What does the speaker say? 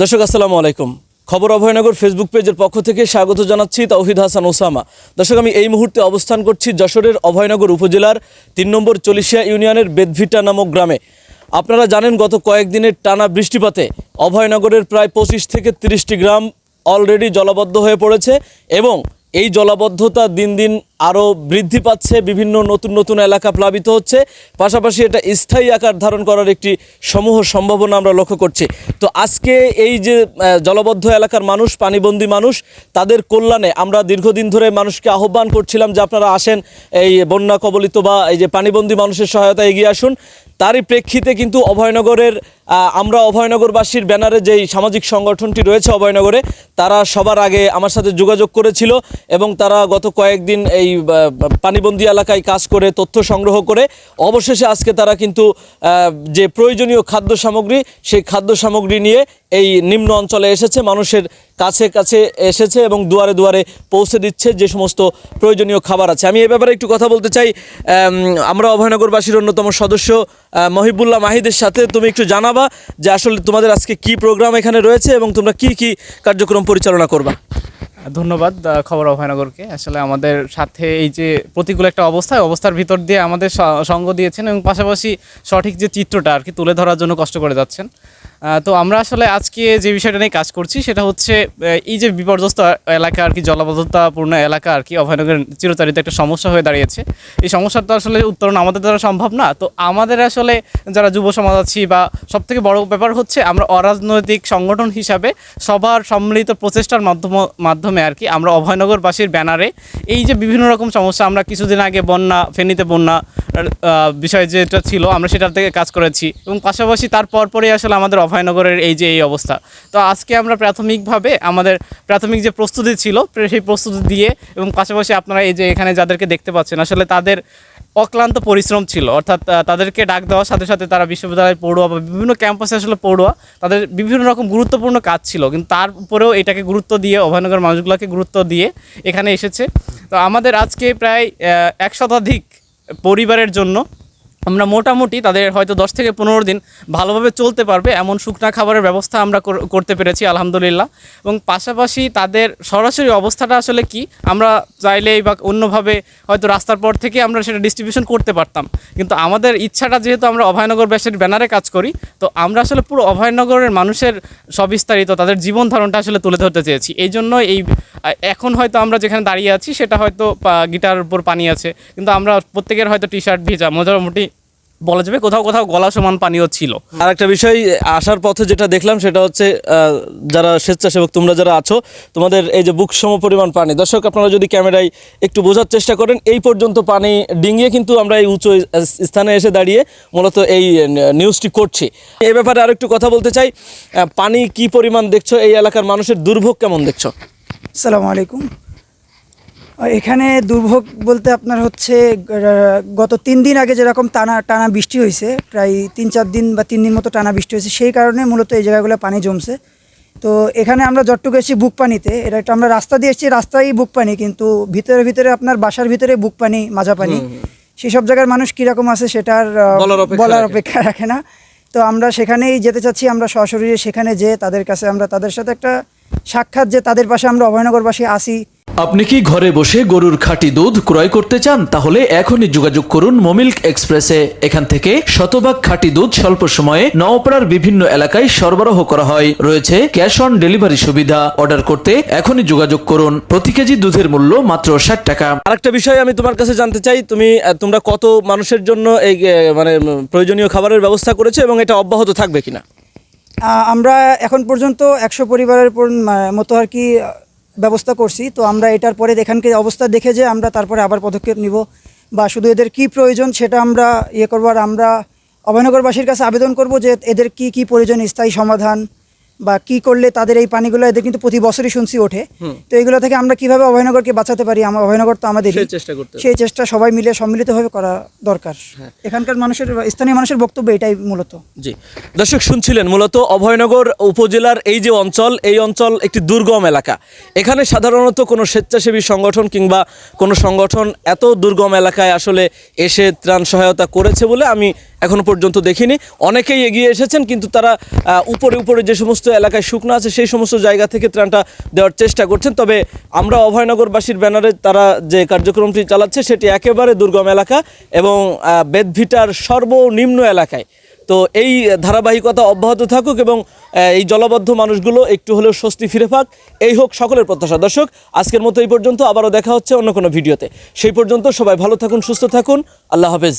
দর্শক, আসসালামু আলাইকুম। খবর অভয়নগর ফেসবুক পেজের পক্ষ থেকে স্বাগত জানাচ্ছি তৌহিদ হাসান ওসামা। দর্শক, আমি এই মুহূর্তে অবস্থান করছি যশোরের অভয়নগর উপজেলার তিন নম্বর চলিশিয়া ইউনিয়নের বেদভিটা নামক গ্রামে। আপনারা জানেন, গত কয়েকদিনের টানা বৃষ্টিপাতে অভয়নগরের প্রায় পঁচিশ থেকে তিরিশটি গ্রাম অলরেডি জলবদ্ধ হয়ে পড়েছে এবং এই জলাবদ্ধতা দিন দিন আরও বৃদ্ধি পাচ্ছে, বিভিন্ন নতুন নতুন এলাকা প্লাবিত হচ্ছে। পাশাপাশি এটা স্থায়ী আকার ধারণ করার একটি সমূহ সম্ভাবনা আমরা লক্ষ্য করছি। তো আজকে এই যে জলবদ্ধ এলাকার মানুষ, পানিবন্দী মানুষ, তাদের কল্যাণে আমরা দীর্ঘদিন ধরে মানুষকে আহ্বান করছিলাম যে আপনারা আসেন, এই বন্যা কবলিত বা এই যে পানিবন্দী মানুষের সহায়তা এগিয়ে আসুন। তারই প্রেক্ষিতে কিন্তু অভয়নগরের আমরা অভয়নগরবাসীর ব্যানারে যেই সামাজিক সংগঠনটি রয়েছে অভয়নগরে, তারা সবার আগে আমার সাথে যোগাযোগ করেছিল এবং তারা গত কয়েকদিন এই আহ, পানিবন্দী এলাকায় কাজ করে তথ্য সংগ্রহ করে অবশেষে আজকে তারা কিন্তু যে প্রয়োজনীয় খাদ্য সামগ্রী সেই খাদ্য সামগ্রী নিয়ে এই নিম্ন অঞ্চলে এসেছে মানুষের কাছে কাছে এসেছে এবং দুয়ারে দুয়ারে পৌঁছে দিচ্ছে যে সমস্ত প্রয়োজনীয় খাবার আছে। আমি এ ব্যাপারে একটু কথা বলতে চাই আমরা অভয়নগরবাসীর অন্যতম সদস্য মহিবুল্লাহ মাহিদের সাথে তুমি একটু জানাবা যে আসলে তোমাদের আজকে কি প্রোগ্রাম এখানে রয়েছে এবং তোমরা কি কি কার্যক্রম পরিচালনা করবা। ধন্যবাদ খবর অভয়নগরকে। আসলে আমাদের সাথে এই যে প্রতিকূল একটা অবস্থা অবস্থার ভিতর দিয়ে আমাদের সঙ্গ দিয়েছেন এবং পাশাপাশি সঠিক যে চিত্রটা আর কি তুলে ধরার জন্য কষ্ট করে যাচ্ছেন। তো আমরা আসলে আজকে যে বিষয়টা নিয়ে কাজ করছি, সেটা হচ্ছে এই যে বিপর্যস্ত এলাকা আর কি, জলাবদ্ধতাপূর্ণ এলাকা আর কি অভয়নগরের চিরচারিত একটা সমস্যা হয়ে দাঁড়িয়েছে। এই সমস্যাটা আসলে উত্তরণ আমাদের দ্বারা সম্ভব না। তো আমাদের আসলে যারা যুব সমাজ আছি বা সব থেকে বড় ব্যাপার হচ্ছে, আমরা অরাজনৈতিক সংগঠন হিসাবে সবার সম্মিলিত প্রচেষ্টার মাধ্যম, মাধ্যমে আর কি, আমরা অভয়নগরবাসীর ব্যানারে এই যে বিভিন্ন রকম সমস্যা, আমরা কিছুদিন আগে বন্যা, ফেনীতে বন্যা বিষয় যেটা ছিল, আমরা সেটার থেকে কাজ করেছি। এবং পাশাপাশি তার পরপরই আসলে আমাদের অভয়নগরের এই যে, এই অবস্থা। তো আজকে আমরা প্রাথমিকভাবে আমাদের প্রাথমিক যে প্রস্তুতি ছিল, সেই প্রস্তুতি দিয়ে এবং পাশাপাশি আপনারা এই যে, এখানে যাদেরকে দেখতে পাচ্ছেন, আসলে তাদের অক্লান্ত পরিশ্রম ছিল। অর্থাৎ তাদেরকে ডাক দেওয়ার সাথে সাথে তারা বিশ্ববিদ্যালয়ে পড়ুয়া বা বিভিন্ন ক্যাম্পাসে আসলে পড়ুয়া, তাদের বিভিন্ন রকম গুরুত্বপূর্ণ কাজ ছিল। কিন্তু তার উপরেও এটাকে গুরুত্ব দিয়ে অভয়নগর মানুষগুলোকে গুরুত্ব দিয়ে এখানে এসেছে। তো আমাদের আজকে প্রায় এক শতাধিক পরিবারের জন্য আমরা মোটামুটি তাদের হয়তো দশ থেকে পনেরো দিন ভালোভাবে চলতে পারবে, এমন শুকনা খাবারের ব্যবস্থা আমরা কর- করতে পেরেছি, আলহামদুলিল্লাহ। এবং পাশাপাশি তাদের সরাসরি অবস্থাটা আসলে কি? আমরা চাইলেই বা অন্যভাবে হয়তো রাস্তার পর থেকে আমরা সেটা ডিস্ট্রিবিউশন করতে পারতাম। কিন্তু আমাদের ইচ্ছাটা যেহেতু আমরা অভয়নগর ব্যাসের ব্যানারে কাজ করি, তো আমরা আসলে পুরো অভয়নগরের মানুষের সবিস্তারিত তাদের জীবন ধারণটা আসলে তুলে ধরতে চেয়েছি। এই জন্য এই এখন হয়তো আমরা যেখানে দাঁড়িয়ে আছি সেটা হয়তো গিটার উপর পানি আছে, কিন্তু আমরা প্রত্যেকের হয়তো টি শার্ট ভেজা, মোটামুটি বলা যাবে কোথাও কোথাও গলা সমান পানিও ছিল। আর একটা বিষয়, আসার পথে যেটা দেখলাম সেটা হচ্ছে যারা স্বেচ্ছাসেবক, তোমরা যারা আছো, তোমাদের এই যে বুক সম পরিমাণ পানি। দর্শক, আপনারা যদি ক্যামেরায় একটু বোঝার চেষ্টা করেন, এই পর্যন্ত পানি ডিঙিয়ে কিন্তু আমরা এই উঁচু স্থানে এসে দাঁড়িয়ে মূলত এই নিউজটি করছি। এই ব্যাপারে আর একটু কথা বলতে চাই। পানি কি পরিমাণ দেখছ? এই এলাকার মানুষের দুর্ভোগ কেমন দেখছ? আসসালামু আলাইকুম। এখানে দুর্ভোগ বলতে আপনার হচ্ছে গত তিন দিন আগে যেরকম টানা টানা বৃষ্টি হয়েছে প্রায় তিন চার দিন বা তিন দিন মতো টানা বৃষ্টি হয়েছে সেই কারণে মূলত এই জায়গাগুলো পানি জমছে। তো এখানে আমরা যতটুকু এসেছি বুক পানিতে এটা একটা আমরা রাস্তা দিয়ে এসেছি রাস্তায় বুক পানি কিন্তু ভিতরে ভিতরে আপনার বাসার ভিতরে বুক পানি মাজা পানি সেসব জায়গার মানুষ কীরকম আছে সেটার বলার অপেক্ষা রাখে। না। তো আমরা সেখানেই যেতে চাচ্ছি আমরা সশরীরে সেখানে যেয়ে তাদের কাছে আমরা তাদের সাথে একটা সাক্ষাৎ যে তাদের পাশে আমরা অভয়নগরবাসী আসি আপনি কি ঘরে বসে গরুর খাঁটি দুধ ক্রয় করতে চান? তাহলে এখনই যোগাযোগ করুন মোমিল্ক এক্সপ্রেসে। এখান থেকে শতভাগ খাঁটি দুধ স্বল্প সময়ে নওপাড়ার বিভিন্ন এলাকায় সরবরাহ করা হয়। রয়েছে ক্যাশ অন ডেলিভারি সুবিধা। অর্ডার করতে এখনই যোগাযোগ করুন। প্রতি কেজি দুধের মূল্য মাত্র ষাট টাকা। আরেকটা বিষয় আমি তোমার কাছে জানতে চাই। তুমি তোমরা কত মানুষের জন্য এই মানে প্রয়োজনীয় খাবারের ব্যবস্থা করেছ এবং এটা অব্যাহত থাকবে কিনা? আমরা এখন পর্যন্ত একশো পরিবারের মতো আর কি ব্যবস্থা করছি। তো আমরা এটার পরে এখানকে অবস্থা দেখে যে আমরা তারপরে আবার পদক্ষেপ নিব বা শুধু এদের কি প্রয়োজন সেটা আমরা ইয়ে করব আর আমরা অভয়নগরবাসীর কাছে আবেদন করব যে এদের কি কি প্রয়োজন, স্থায়ী সমাধান বা কি করলে তাদের এই পানিগুলো এদের কিন্তু প্রতি বছরই শুনছি ওঠে। তো এইগুলো থেকে আমরা কীভাবে অভয়নগরকে বাঁচাতে পারি আমার অভয়নগর তো আমাদের চেষ্টা করতে সেই চেষ্টা সবাই মিলে সম্মিলিতভাবে করা দরকার। এখানকার মানুষের স্থানীয় মানুষের বক্তব্য এটাই মূলত। জি। দর্শক শুনছিলেন মূলত অভয়নগর উপজেলার এই যে অঞ্চল এই অঞ্চল একটি দুর্গম এলাকা। এখানে সাধারণত কোনো স্বেচ্ছাসেবী সংগঠন কিংবা কোনো সংগঠন এত দুর্গম এলাকায় আসলে এসে ত্রাণ সহায়তা করেছে বলে আমি এখনও পর্যন্ত দেখিনি। অনেকেই এগিয়ে এসেছেন, কিন্তু তারা উপরে উপরে যে সমস্ত এলাকায় শুকনো আছে, সেই সমস্ত জায়গা থেকে ত্রাণটা দেওয়ার চেষ্টা করছেন। তবে আমরা অভয়নগরবাসীর ব্যানারে তারা যে কার্যক্রমটি চালাচ্ছে, সেটি একেবারে দুর্গম এলাকা এবং বেদভিটার সর্বনিম্ন এলাকায়। তো এই ধারাবাহিকতা অব্যাহত থাকুক এবং এই জলবদ্ধ মানুষগুলো একটু হলেও স্বস্তি ফিরে পাক। এই হোক সকলের প্রত্যাশা। দর্শক, আজকের মতো এই পর্যন্ত। আবারও দেখা হচ্ছে অন্য কোনো ভিডিওতে। সেই পর্যন্ত সবাই ভালো থাকুন, সুস্থ থাকুন। আল্লাহ হাফেজ।